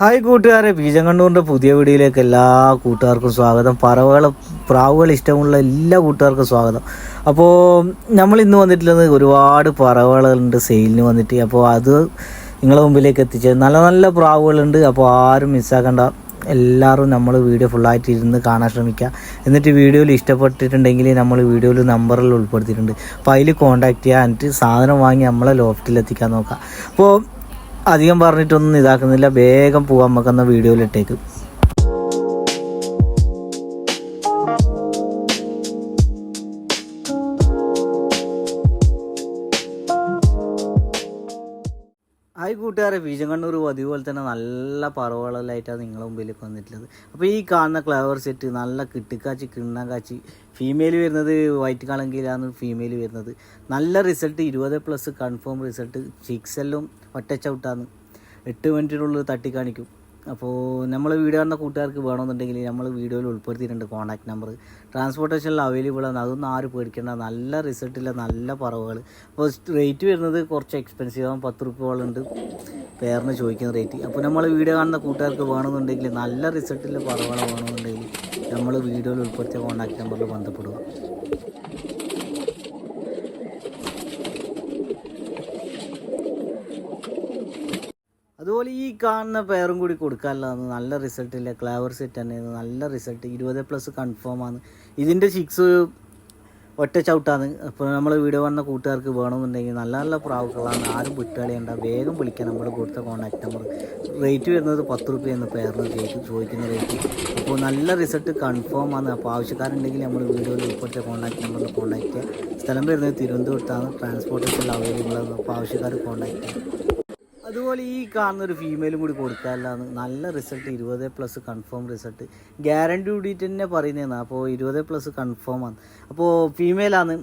Hi കൂട്ടുകാരെ. ബീജങ്കണ്ണൂറിന്റെ പുതിയ വീഡിയോയിലേക്ക് എല്ലാ കൂട്ടുകാർക്കും സ്വാഗതം. പറവകളെ പ്രാവുകൾ ഇഷ്ടമുള്ള എല്ലാ കൂട്ടുകാർക്കും സ്വാഗതം. അപ്പോൾ നമ്മൾ ഇന്ന് വന്നിട്ടുള്ളത് ഒരുപാട് പറവകളുണ്ട് സെയിലിന് വന്നിട്ട്. അപ്പോൾ അത് നിങ്ങളുടെ മുമ്പിലേക്ക് എത്തിച്ചത് നല്ല നല്ല പ്രാവുകളുണ്ട്. അപ്പോൾ ആരും മിസ്സാക്കണ്ട. എല്ലാവരും നമ്മൾ വീഡിയോ ഫുള്ളായിട്ട് ഇരുന്ന് കാണാൻ ശ്രമിക്കുക. എന്നിട്ട് വീഡിയോയിൽ ഇഷ്ടപ്പെട്ടിട്ടുണ്ടെങ്കിൽ നമ്മൾ വീഡിയോയിൽ നമ്പറിൽ ഉൾപ്പെടുത്തിയിട്ടുണ്ട്. അപ്പോൾ അതിൽ കോൺടാക്ട് ചെയ്യുക. എന്നിട്ട് സാധനം വാങ്ങി നമ്മളെ ലോഫ്റ്റിൽ എത്തിക്കാൻ നോക്കാം അപ്പോൾ അധികം പറഞ്ഞിട്ടൊന്നും ഇതാക്കുന്നില്ല. വേഗം പോവാം. നമുക്കെന്ന വീഡിയോയിലിട്ടേക്ക് ഹായ് കൂട്ടുകാരെ ബീജങ്കണ്ണൂർ അതുപോലെ തന്നെ നല്ല പറവകളായിട്ടാണ് നിങ്ങളുടെ മുമ്പിലേക്ക് വന്നിട്ടുള്ളത്. അപ്പോൾ ഈ കാണുന്ന ക്ലവർ സെറ്റ് നല്ല കിട്ടിക്കാച്ചി കിണ്ണ കാച്ചി ഫീമെയിൽ വരുന്നത് വൈറ്റ് കളങ്കിലാണ് ഫീമെയിൽ വരുന്നത്. നല്ല റിസൾട്ട് ഇരുപത് പ്ലസ് കൺഫേം റിസൾട്ട് സിക്സെല്ലും ഒറ്റ ചവിട്ടാന്ന്. എട്ട് മിനിറ്റിനുള്ളിൽ തട്ടി കാണിക്കും അപ്പോൾ നമ്മൾ വീഡിയോ കാണുന്ന കൂട്ടുകാർക്ക് വേണമെന്നുണ്ടെങ്കിൽ നമ്മൾ വീഡിയോയിൽ ഉൾപ്പെടുത്തിയിട്ടുണ്ട് കോൺടാക്ട് നമ്പർ ട്രാൻസ്പോർട്ടേഷനിൽ അവൈലബിൾ ആണ്. അതൊന്നും ആരും പേടിക്കേണ്ട. നല്ല റിസൾട്ടില്ല നല്ല പറവുകൾ അപ്പോൾ റേറ്റ് വരുന്നത് കുറച്ച് എക്സ്പെൻസീവ് ആകും പത്ത് റുപ്യോളുണ്ട് പേരിന് ചോദിക്കുന്ന റേറ്റ് അപ്പോൾ നമ്മൾ വീഡിയോ കാണുന്ന കൂട്ടുകാർക്ക് വേണമെന്നുണ്ടെങ്കിൽ നല്ല റിസൾട്ടിലെ പറവുകൾ വേണമെന്നുണ്ടെങ്കിൽ നമ്മൾ വീഡിയോയിൽ ഉൾപ്പെടുത്തിയ കോൺടാക്ട് നമ്പറിൽ ബന്ധപ്പെടുക. അതുപോലെ ഈ കാണുന്ന പേരും കൂടി കൊടുക്കാനുള്ളതാണ്. നല്ല റിസൾട്ടില്ല ക്ലാവർ സെറ്റ് തന്നെയാണ് നല്ല റിസൾട്ട് ഇരുപത് പ്ലസ് കൺഫേം ആണ്. ഇതിന്റെ സിക്സ് ഒറ്റ ചവിട്ടാണ്. അപ്പോൾ നമ്മൾ വീഡിയോ വന്ന കൂട്ടുകാർക്ക് വേണമെന്നുണ്ടെങ്കിൽ നല്ല നല്ല പ്രാവുകളാണ്. ആരും വിട്ടുകളയണ്ട. വേഗം വിളിക്കാൻ നമ്മൾ കൊടുത്ത കോൺടാക്ട് നമ്പർ റേറ്റ് വരുന്നത് പത്ത് റുപ്യ എന്ന് പേരിന് ചോദിക്കും. ചോദിക്കുന്ന റേറ്റ് അപ്പോൾ നല്ല റിസൾട്ട് കൺഫേം ആണ്. അപ്പോൾ ആവശ്യക്കാരുണ്ടെങ്കിൽ നമ്മൾ വീഡിയോയിൽ ഉൾപ്പെടുത്തിയ കോൺടാക്ട് നമ്പറിൽ കോൺടാക്ട് ചെയ്യുക സ്ഥലം വരുന്നത് തിരുവനന്തപുരത്താണ്. ട്രാൻസ്പോർട്ടേഷൻ അവൈലബിൾ ആണ്. അപ്പോൾ ആവശ്യക്കാർ കോൺടാക്ട് ചെയ്യുക അതുപോലെ ഈ കാണുന്ന ഒരു ഫീമെയിലും കൂടി കൊടുക്കാനില്ലാന്ന് നല്ല റിസൾട്ട് ഇരുപത് പ്ലസ് കൺഫേം റിസൾട്ട് ഗ്യാരണ്ടി കൂടിയിട്ട് തന്നെ പറയുന്നതാണ് അപ്പോൾ ഇരുപത് പ്ലസ് കൺഫേം ആണ്. അപ്പോൾ ഫീമെയിലാണ്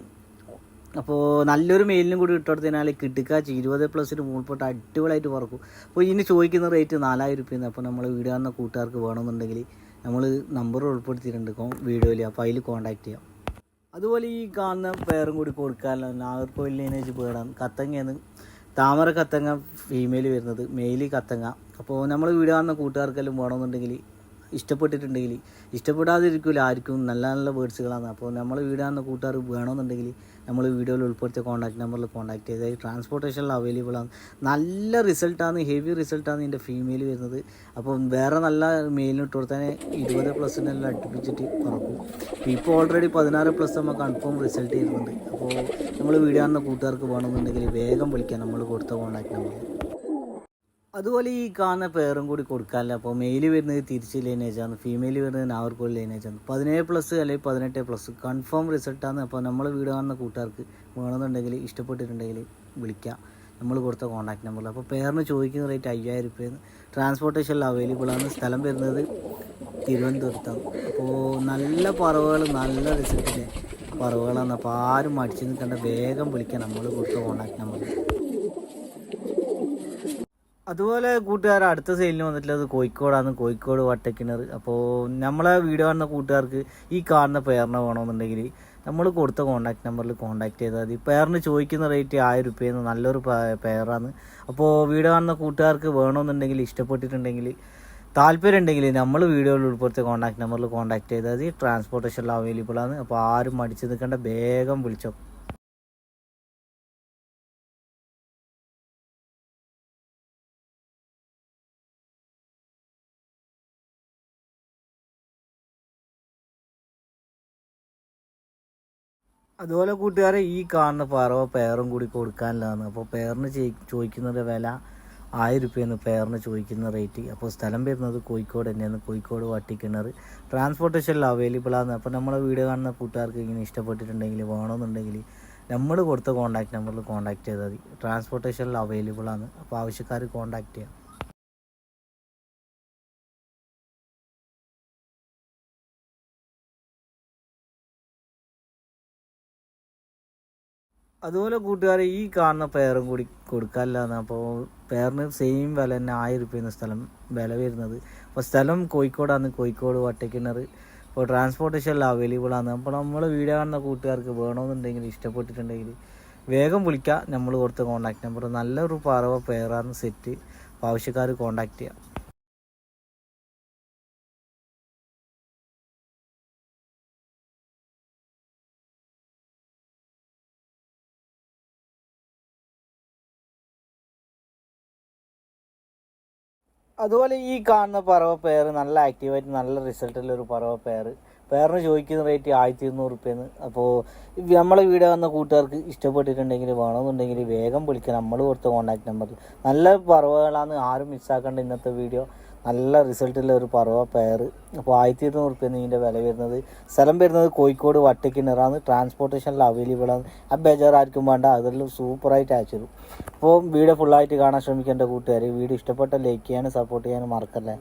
അപ്പോൾ നല്ലൊരു മെയിലിനും കൂടി ഇട്ടെടുത്തതിനാൽ കിട്ടിക്കാച്ച് ഇരുപത് പ്ലസിന് മുകളിൽപ്പെട്ട് അടിപൊളിയായിട്ട് പറക്കും അപ്പോൾ ഇതിന് ചോദിക്കുന്ന റേറ്റ് നാലായിരം രൂപയാണ്. അപ്പോൾ നമ്മൾ വീഡിയോ വന്ന കൂട്ടുകാർക്ക് വേണമെന്നുണ്ടെങ്കിൽ നമ്മൾ നമ്പർ ഉൾപ്പെടുത്തിയിട്ടുണ്ട് വീഡിയോയിൽ അപ്പോൾ അതിൽ കോൺടാക്ട് ചെയ്യാം. അതുപോലെ ഈ കാണുന്ന പേരും കൂടി കൊടുക്കാമല്ലോ നാഗർകോവിൽ ലൈനേജ് പേടാണ് കത്തങ്ങയാണ് താമര കത്തങ്ങ ഫീമെയിൽ വരുന്നത് മെയിൽ കത്തങ്ങ. അപ്പോൾ നമ്മൾ വീട് കാണുന്ന കൂട്ടുകാർക്കെല്ലാം വേണമെന്നുണ്ടെങ്കിൽ ഇഷ്ടപ്പെട്ടിട്ടുണ്ടെങ്കിൽ ഇഷ്ടപ്പെടാതിരിക്കില്ല ആർക്കും നല്ല നല്ല വേർഡ്സുകളാണ്. അപ്പോൾ നമ്മൾ വീടാകുന്ന കൂട്ടുകാർ വേണമെന്നുണ്ടെങ്കിൽ നമ്മൾ വീഡിയോയിൽ ഉൾപ്പെടുത്തിയ കോൺടാക്ട് നമ്പറിൽ കോൺടാക്ട് ചെയ്താൽ ട്രാൻസ്പോർട്ടേഷനിൽ അവൈലബിൾ ആണ്. നല്ല റിസൾട്ടാണ് ഹെവി റിസൾട്ടാണ് ഇതിന്റെ ഫീമെയിൽ വരുന്നത്. അപ്പോൾ വേറെ നല്ല മെയിലിന് ഇട്ട് കൊടുത്താൽ ഇരുപത് പ്ലസ്സിനെല്ലാം അടുപ്പിച്ചിട്ട് പറക്കും ഇപ്പോൾ ഓൾറെഡി പതിനാറ് പ്ലസ് നമ്മൾ കൺഫേം റിസൾട്ട് ചെയ്യുന്നുണ്ട് അപ്പോൾ നമ്മൾ വീഡിയോ കാണുന്ന കൂട്ടുകാർക്ക് വേണമെന്നുണ്ടെങ്കിൽ വേഗം വിളിക്കാം. നമ്മൾ കൊടുത്ത കോൺടാക്ട് നമ്പർ അതുപോലെ ഈ കാണുന്ന പേരും കൂടി കൊടുക്കാനില്ല അപ്പോൾ മെയിൽ വരുന്നത് തിരിച്ച് ലൈനേജാണ് ഫീമെയിൽ വരുന്നത് നാഗർകോവിൽ ലൈനേജാണ് പതിനേഴ് പ്ലസ് അല്ലെങ്കിൽ പതിനെട്ട് പ്ലസ് കൺഫേം റിസൾട്ടാണ് അപ്പോൾ നമ്മൾ വീട് കാണുന്ന കൂട്ടുകാർക്ക് വേണമെന്നുണ്ടെങ്കിൽ ഇഷ്ടപ്പെട്ടിട്ടുണ്ടെങ്കിൽ വിളിക്കാം. നമ്മൾ കൊടുത്ത കോൺടാക്ട് നമ്പറിൽ അപ്പോൾ പേരിന് ചോദിക്കുന്ന റേറ്റ് അയ്യായിരം രൂപയാണ് ട്രാൻസ്പോർട്ടേഷനിൽ അവൈലബിൾ ആണ്. സ്ഥലം വരുന്നത് തിരുവനന്തപുരത്താണ്. അപ്പോൾ നല്ല പറവുകൾ നല്ല റിസൾട്ടിന്റെ പറവുകളാണ്. അപ്പോൾ ആരും മടിച്ചു നിൽക്കേണ്ട. വേഗം വിളിക്കാം. നമ്മൾ കൊടുത്ത കോൺടാക്ട് നമ്പറിൽ അതുപോലെ കൂട്ടുകാർ അടുത്ത സെയിലിന് വന്നിട്ടുള്ളത് കോഴിക്കോടാണ്. കോഴിക്കോട് വട്ടക്കിണർ. അപ്പോൾ നമ്മളെ വീഡിയോ കാണുന്ന കൂട്ടുകാർക്ക് ഈ കാണുന്ന പേരിനെ വേണമെന്നുണ്ടെങ്കിൽ നമ്മൾ കൊടുത്ത കോൺടാക്ട് നമ്പറിൽ കോൺടാക്ട് ചെയ്താൽ മതി. പേരിന് ചോദിക്കുന്ന റേറ്റ് ആയിരം രൂപയെന്ന് നല്ലൊരു പേരാണ്. അപ്പോൾ വീഡിയോ കാണുന്ന കൂട്ടുകാർക്ക് വേണമെന്നുണ്ടെങ്കിൽ ഇഷ്ടപ്പെട്ടിട്ടുണ്ടെങ്കിൽ താല്പര്യം ഉണ്ടെങ്കിൽ നമ്മൾ വീഡിയോയിൽ ഉൾപ്പെടുത്തിയ കോൺടാക്ട് നമ്പറിൽ കോൺടാക്ട് ചെയ്താൽ മതി. ട്രാൻസ്പോർട്ടേഷനിൽ അവൈലബിൾ ആണ്. അപ്പോൾ ആരും മടിച്ചു നിൽക്കേണ്ട. വേഗം വിളിച്ചോ. അതുപോലെ കൂട്ടുകാരെ ഈ കാണുന്ന പറവ പേറും കൂടി കൊടുക്കാനില്ലാന്ന് അപ്പോൾ പേറിന് ചോദിക്കുന്നത് വില ആയിരം റുപ്യാണ് പേറിന് ചോദിക്കുന്ന റേറ്റ് അപ്പോൾ സ്ഥലം വരുന്നത് കോഴിക്കോട് തന്നെയാണ് കോഴിക്കോട് വട്ടിക്കിണർ. ട്രാൻസ്പോർട്ടേഷനിൽ അവൈലബിൾ ആണ്. അപ്പോൾ നമ്മളെ വീഡിയോ കാണുന്ന കൂട്ടുകാർക്ക് ഇങ്ങനെ ഇഷ്ടപ്പെട്ടിട്ടുണ്ടെങ്കിൽ വേണമെന്നുണ്ടെങ്കിൽ നമ്മൾ കൊടുത്ത കോൺടാക്ട് നമ്പറിൽ കോൺടാക്ട് ചെയ്താൽ മതി. ട്രാൻസ്പോർട്ടേഷനിൽ അവൈലബിൾ ആണ്. അപ്പോൾ ആവശ്യക്കാർ കോൺടാക്ട് ചെയ്യാം. അതുപോലെ കൂട്ടുകാരെ ഈ കാണുന്ന പേരും കൂടി കൊടുക്കാനില്ലാന്ന് അപ്പോൾ പേരിന് സെയിം വില തന്നെ ആയിരം എന്ന സ്ഥലം വില വരുന്നത്. അപ്പോൾ സ്ഥലം കോഴിക്കോടാണ് കോഴിക്കോട് വട്ടക്കിണർ. ഇപ്പോൾ ട്രാൻസ്പോർട്ടേഷൻ എല്ലാം അവൈലബിൾ ആണ്. അപ്പോൾ നമ്മൾ വീഡിയോ കാണുന്ന കൂട്ടുകാർക്ക് വേണമെന്നുണ്ടെങ്കിൽ ഇഷ്ടപ്പെട്ടിട്ടുണ്ടെങ്കിൽ വേഗം വിളിക്കുക നമ്മൾ കൊടുത്ത കോൺടാക്ട് നമ്പർ നല്ലൊരു പറവ പേറാന്ന് സെറ്റ് ആവശ്യക്കാർ കോൺടാക്ട് ചെയ്യാം. അതുപോലെ ഈ കാണുന്ന പറവ പെയർ നല്ല ആക്റ്റീവായിട്ട് നല്ല റിസൾട്ടുള്ള ഒരു പറവ പെയർ പേറിന് ചോദിക്കുന്ന റേറ്റ് ആയിരത്തി ഇരുന്നൂറ് റുപ്യെന്ന് അപ്പോൾ നമ്മളെ വീഡിയോ വന്ന കൂട്ടുകാർക്ക് ഇഷ്ടപ്പെട്ടിട്ടുണ്ടെങ്കിൽ വേണമെന്നുണ്ടെങ്കിൽ വേഗം വിളിക്കാം. നമ്മൾ കൊടുത്ത കോൺടാക്ട് നമ്പറിൽ നല്ല പറവകളാണ് ആരും മിസ്സാക്കേണ്ട ഇന്നത്തെ വീഡിയോ നല്ല റിസൾട്ടുള്ള ഒരു പറവ പെയർ. അപ്പോൾ ആയിരത്തി ഇരുന്നൂറ് റുപ്യാണ് ഇതിന്റെ വില വരുന്നത്. സ്ഥലം വരുന്നത് കോഴിക്കോട് വട്ടക്കിണറാണ്. ട്രാൻസ്പോർട്ടേഷനിൽ അവൈലബിൾ ആണ്. ആ ബേജാർ ആർക്കും വേണ്ട അതെല്ലാം സൂപ്പറായിട്ട് അയച്ചു തരും. അപ്പോൾ വീഡിയോ ഫുള്ളായിട്ട് കാണാൻ ശ്രമിക്കേണ്ട കൂട്ടുകാർ വീഡിയോ ഇഷ്ടപ്പെട്ട ലൈക്ക് ചെയ്യാനും സപ്പോർട്ട് ചെയ്യാനും മറക്കല്ലേ.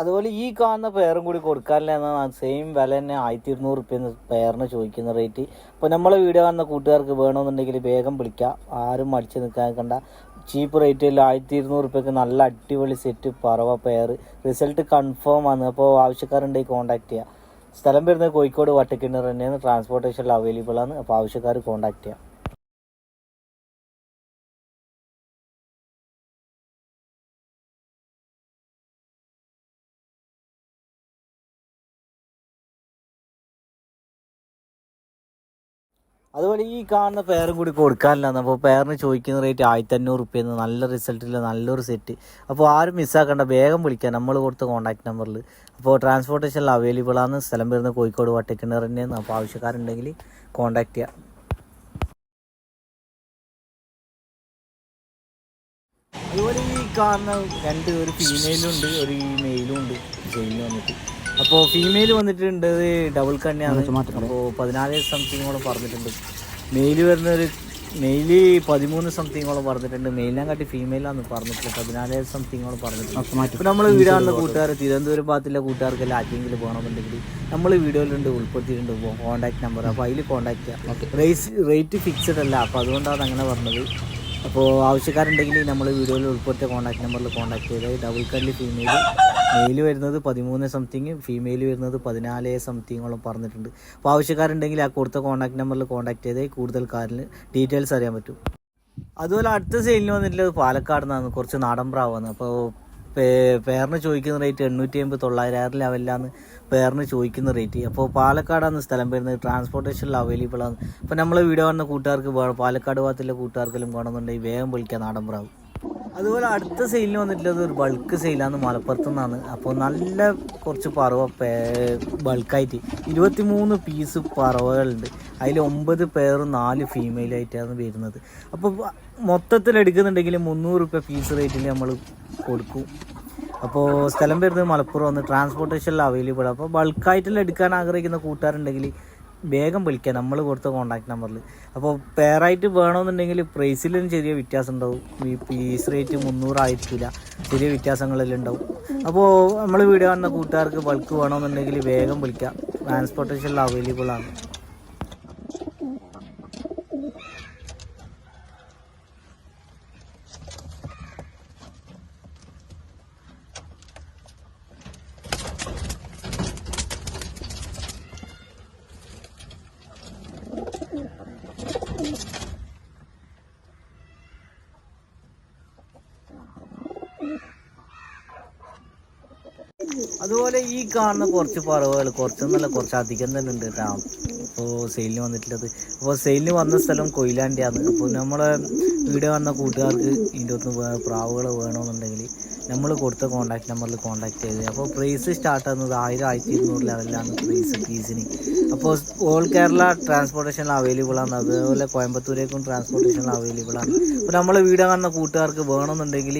അതുപോലെ ഈ കാണുന്ന പെയറും കൂടി കൊടുക്കാനില്ല എന്നാണ് സെയിം വില തന്നെ ആയിരത്തി ഇരുന്നൂറ് റുപ്യ പെയറിന് ചോദിക്കുന്ന റേറ്റ് അപ്പോൾ നമ്മളെ വീഡിയോ കാണുന്ന കൂട്ടുകാർക്ക് വേണമെന്നുണ്ടെങ്കിൽ വേഗം വിളിക്കാം. ആരും മടിച്ച് നിൽക്കാൻ കണ്ട. ചീപ്പ് റേറ്റിൽ ആയിരത്തി ഇരുന്നൂറ് റുപ്യക്ക് നല്ല അടിപൊളി സെറ്റ് പറവ പെയർ റിസൾട്ട് കൺഫേം ആണ്. അപ്പോൾ ആവശ്യക്കാരുണ്ടെങ്കിൽ കോൺടാക്ട് ചെയ്യുക സ്ഥലം വരുന്നത് കോഴിക്കോട് വട്ടക്കിണർ തന്നെയാണ്. ട്രാൻസ്പോർട്ടേഷനിൽ അവൈലബിൾ ആണ്. അപ്പോൾ ആവശ്യക്കാർ കോൺടാക്ട് ചെയ്യാം. അതുപോലെ ഈ കാണുന്ന പേരും കൂടി കൊടുക്കാനില്ല. അപ്പോൾ പേരിന് ചോദിക്കുന്ന റേറ്റ് ആയിരത്തി അഞ്ഞൂറ് റുപ്യെന്ന് നല്ല റിസൾട്ടിൽ നല്ലൊരു സെറ്റ് അപ്പോൾ ആരും മിസ്സാക്കണ്ട വേഗം വിളിക്കാം. നമ്മൾ കൊടുത്ത കോൺടാക്ട് നമ്പറിൽ അപ്പോൾ ട്രാൻസ്പോർട്ടേഷനിൽ അവൈലബിൾ ആണ്. സ്ഥലം വരുന്ന കോഴിക്കോട് വട്ടക്കിണർ അപ്പോൾ ആവശ്യക്കാരുണ്ടെങ്കിൽ കോൺടാക്ട് ചെയ്യാം. അതുപോലെ ഈ കാണുന്ന രണ്ട് ഒരു ഫീമെയിലും ഉണ്ട് ഒരു മെയിലും ഉണ്ട് ജയിലിൽ വന്നിട്ട്. അപ്പോൾ ഫീമെയിൽ വന്നിട്ടുണ്ട് ഡബിൾ കണ്ണിയാണ്. അപ്പോൾ പതിനാല് സംതിങ്ങോളം പറഞ്ഞിട്ടുണ്ട്. മെയിൽ വരുന്ന ഒരു മെയിൽ പതിമൂന്ന് സംതിങ്ങോളം പറഞ്ഞിട്ടുണ്ട്. മെയിലിനെ കാട്ടി ഫീമെയിലാന്ന് പറഞ്ഞിട്ടില്ല പതിനാല് സംതിങ്ങോളം പറഞ്ഞിട്ടുണ്ട്. ഇപ്പോൾ നമ്മൾ വീടാനുള്ള കൂട്ടുകാർ തിരുവനന്തപുരം ഭാഗത്തുള്ള കൂട്ടുകാർക്കെല്ലാം ആർക്കെങ്കിലും പോകണമെന്നുണ്ടെങ്കിൽ നമ്മൾ വീഡിയോയിലുണ്ട് ഉൾപ്പെടുത്തിയിട്ടുണ്ട് കോൺടാക്ട് നമ്പർ അപ്പോൾ അതിൽ കോൺടാക്ട് ചെയ്യാം. റേസ് റേറ്റ് ഫിക്സഡ് അല്ല. അപ്പോൾ അതുകൊണ്ടാണ് അങ്ങനെ പറഞ്ഞത്. അപ്പോൾ ആവശ്യക്കാരുണ്ടെങ്കിൽ നമ്മൾ വീഡിയോയിൽ ഉൾപ്പെടുത്തിയ കോൺടാക്ട് നമ്പറിൽ കോൺടാക്ട് ചെയ്ത് ഡബിൾ കല്ല് ഫീമെയിൽ മെയിൽ വരുന്നത് പതിമൂന്ന് സംതിങ് ഫീമെയിൽ വരുന്നത് പതിനാല് സംതിങ്ങോളം പറഞ്ഞിട്ടുണ്ട്. അപ്പോൾ ആവശ്യക്കാരുണ്ടെങ്കിൽ ആ കൊടുത്ത കോൺടാക്ട് നമ്പറിൽ കോൺടാക്ട് ചെയ്താൽ കൂടുതൽ കാറിന് ഡീറ്റെയിൽസ് അറിയാൻ പറ്റും. അതുപോലെ അടുത്ത സെയിലിന് വന്നിട്ടുള്ളത് പാലക്കാട് നിന്നാണ്. കുറച്ച് നാടൻ പ്രാവാണ്. അപ്പോൾ പേരിന് ചോദിക്കുന്ന റേറ്റ് എണ്ണൂറ്റി അമ്പത് തൊള്ളായിരം ലെവലിലാണ് പേരിന് ചോദിക്കുന്ന റേറ്റ് അപ്പോൾ പാലക്കാടാണ് സ്ഥലം വരുന്നത്. ട്രാൻസ്പോർട്ടേഷനിൽ അവൈലബിൾ ആണ്. അപ്പോൾ നമ്മൾ വീഡിയോ വന്ന കൂട്ടുകാർക്ക് പാലക്കാട് ഭാഗത്തുള്ള കൂട്ടുകാർക്കെല്ലാം വേണമെന്നുണ്ടെങ്കിൽ വേഗം വിളിക്കാം നാടൻ പ്രാവ്. അതുപോലെ അടുത്ത സെയിലിന് വന്നിട്ടുള്ളത് ഒരു ബൾക്ക് സെയിലാണ് മലപ്പുറത്തു നിന്നാണ് അപ്പോൾ നല്ല കുറച്ച് പറവ ബൾക്കായിട്ട് ഇരുപത്തി മൂന്ന് പീസ് പറവകളുണ്ട്. അതിൽ ഒമ്പത് പേർ നാല് ഫീമെയിലായിട്ടാണ് വരുന്നത്. അപ്പോൾ മൊത്തത്തിൽ എടുക്കുന്നുണ്ടെങ്കിൽ മുന്നൂറ് റുപ്യ പീസ് റേറ്റിൽ നമ്മൾ കൊടുക്കും. അപ്പോൾ സ്ഥലം വരുന്നത് മലപ്പുറം വന്ന് ട്രാൻസ്പോർട്ടേഷനിൽ അവൈലബിൾ അപ്പോൾ ബൾക്കായിട്ടുള്ള എടുക്കാൻ ആഗ്രഹിക്കുന്ന കൂട്ടുകാരുണ്ടെങ്കിൽ വേഗം വിളിക്കാം. നമ്മൾ കൊടുത്ത കോൺടാക്ട് നമ്പറിൽ അപ്പോൾ പെയറായിട്ട് വേണമെന്നുണ്ടെങ്കിൽ പ്രൈസിലും ചെറിയ വ്യത്യാസം ഉണ്ടാവും. ഈ പീസ് റേറ്റ് മുന്നൂറായിരിക്കില്ല ചെറിയ വ്യത്യാസങ്ങളെല്ലാം ഉണ്ടാവും. അപ്പോൾ നമ്മൾ വീഡിയോ കാണുന്ന കൂട്ടുകാർക്ക് ബൾക്ക് വേണമെന്നുണ്ടെങ്കിൽ വേഗം വിളിക്കാം. ട്രാൻസ്പോർട്ടേഷനിൽ അവൈലബിൾ ആണ്. അതുപോലെ ഈ കാണുന്ന കുറച്ച് പറവുകൾ കുറച്ചൊന്നല്ല കുറച്ച് അധികം തന്നെ ഉണ്ട് കേട്ടോ അപ്പോൾ സെയിലിന് വന്നിട്ടുള്ളത്. അപ്പോൾ സെയിലിന് വന്ന സ്ഥലം കൊയിലാണ്ടിയാണ്. അപ്പോൾ നമ്മളെ വീഡിയോ വന്ന കൂട്ടുകാർക്ക് ഇതിന്റെ ഒന്ന് പ്രാവുകൾ വേണമെന്നുണ്ടെങ്കിൽ നമ്മൾ കൊടുത്ത കോൺടാക്ട് നമ്പറിൽ കോൺടാക്ട് ചെയ്ത്. അപ്പോൾ പ്രൈസ് സ്റ്റാർട്ട് ആകുന്നത് ആയിരം ആയിരത്തി ഇരുന്നൂറ് ലെവലിലാണ് പ്രൈസ് ഫീസിന് അപ്പോൾ ഓൾ കേരള ട്രാൻസ്പോർട്ടേഷൻ അവൈലബിൾ ആണ്. അതുപോലെ കോയമ്പത്തൂരേക്കും ട്രാൻസ്പോർട്ടേഷൻ അവൈലബിൾ ആണ്. അപ്പോൾ നമ്മൾ വീഡിയോ കാണുന്ന കൂട്ടുകാർക്ക് വേണമെന്നുണ്ടെങ്കിൽ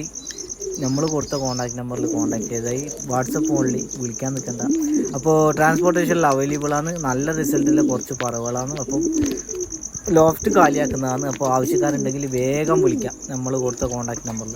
നമ്മൾ കൊടുത്ത കോൺടാക്ട് നമ്പറിൽ കോൺടാക്ട് ചെയ്തായി വാട്സപ്പ് ഓൺലി വിളിക്കാൻ നിൽക്കണ്ട അപ്പോൾ ട്രാൻസ്പോർട്ടേഷനിൽ അവൈലബിൾ ആണ്. നല്ല റിസൾട്ടിലെ കുറച്ച് പറവുകളാണ് അപ്പം ലോഫ്റ്റ് കാലിയാക്കുന്നതാണ്. അപ്പോൾ ആവശ്യക്കാരുണ്ടെങ്കിൽ വേഗം വിളിക്കാം. നമ്മൾ കൊടുത്ത കോൺടാക്ട് നമ്പറിൽ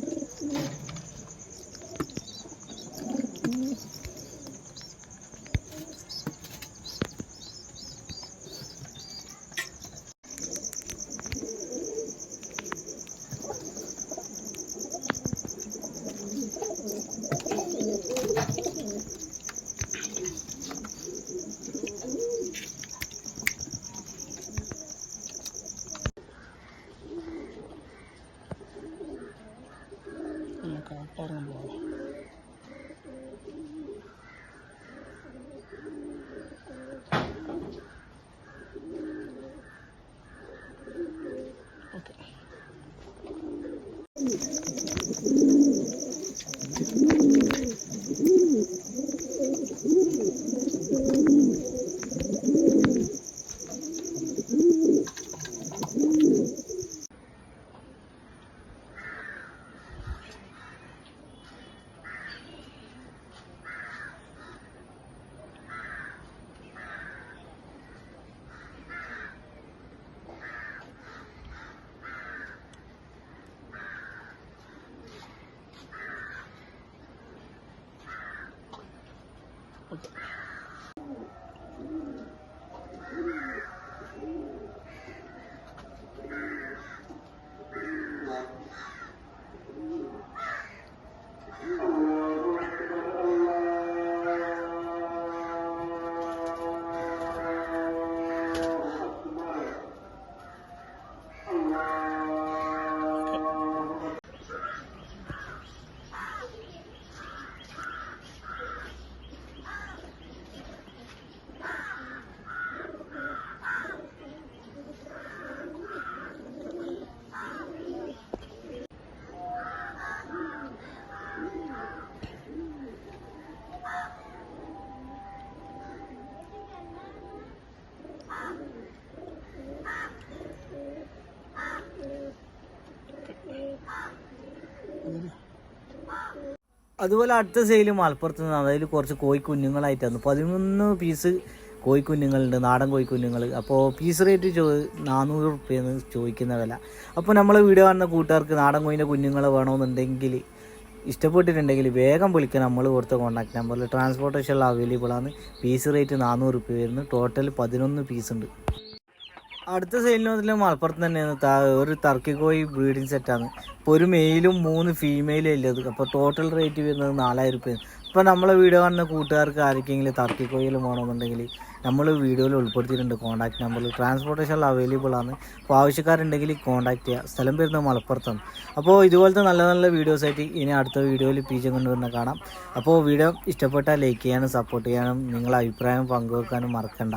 അതുപോലെ അടുത്ത സെയിൽ മലപ്പുറത്ത് നിന്ന്. അതായത് കുറച്ച് കോഴിക്കുഞ്ഞുങ്ങളായിട്ടാണ് പതിനൊന്ന് പീസ് കോഴിക്കുഞ്ഞുങ്ങളുണ്ട് നാടൻ കോഴിക്കുഞ്ഞുങ്ങൾ അപ്പോൾ പീസ് റേറ്റ് ചോ നാനൂറ് റുപ്യെന്ന് ചോദിക്കുന്ന വില. അപ്പോൾ നമ്മൾ വീഡിയോ കാണുന്ന കൂട്ടുകാർക്ക് നാടൻ കോഴിന്റെ കുഞ്ഞുങ്ങൾ വേണമെന്നുണ്ടെങ്കിൽ ഇഷ്ടപ്പെട്ടിട്ടുണ്ടെങ്കിൽ വേഗം വിളിക്കാൻ നമ്മൾ കൊടുത്ത കോൺടാക്ട് നമ്പറിൽ ട്രാൻസ്പോർട്ടേഷൻ അവൈലബിൾ ആണ്. പീസ് റേറ്റ് നാനൂറ് റുപ്യ വരുന്നു. ടോട്ടൽ പതിനൊന്ന് പീസ് ഉണ്ട്. അടുത്ത സെയിലിന് വന്നിട്ട് മലപ്പുറത്ത് തന്നെയാണ്. ഒരു തർക്കിക്കോയി കോഴി ബ്രീഡിങ് സെറ്റാണ് ഇപ്പോൾ ഒരു മെയിലും മൂന്ന് ഫീമെയിലും ഇല്ലത് അപ്പോൾ ടോട്ടൽ റേറ്റ് വരുന്നത് നാലായിരം റുപ്യ ഇപ്പോൾ നമ്മളെ വീഡിയോ കാണുന്ന കൂട്ടുകാർക്ക് ആർക്കെങ്കിലും ടർക്കി കോയിൽ വേണമെന്നുണ്ടെങ്കിൽ നമ്മൾ വീഡിയോയിൽ ഉൾപ്പെടുത്തിയിട്ടുണ്ട്. കോൺടാക്ട് നമ്പർ ട്രാൻസ്പോർട്ടേഷൻ അവൈലബിൾ ആണ്. അപ്പോൾ ആവശ്യക്കാരുണ്ടെങ്കിൽ കോൺടാക്ട് ചെയ്യുക സ്ഥലം വരുന്നത് മലപ്പുറത്താണ്. അപ്പോൾ ഇതുപോലത്തെ നല്ല നല്ല വീഡിയോസ് ആയിട്ട് ഇനി അടുത്ത വീഡിയോയിൽ പീജം കൊണ്ടുവരുന്ന കാണാം. അപ്പോൾ വീഡിയോ ഇഷ്ടപ്പെട്ടാൽ ലൈക്ക് ചെയ്യാനും സപ്പോർട്ട് ചെയ്യാനും നിങ്ങളെ അഭിപ്രായം പങ്കുവെക്കാനും മറക്കണ്ട.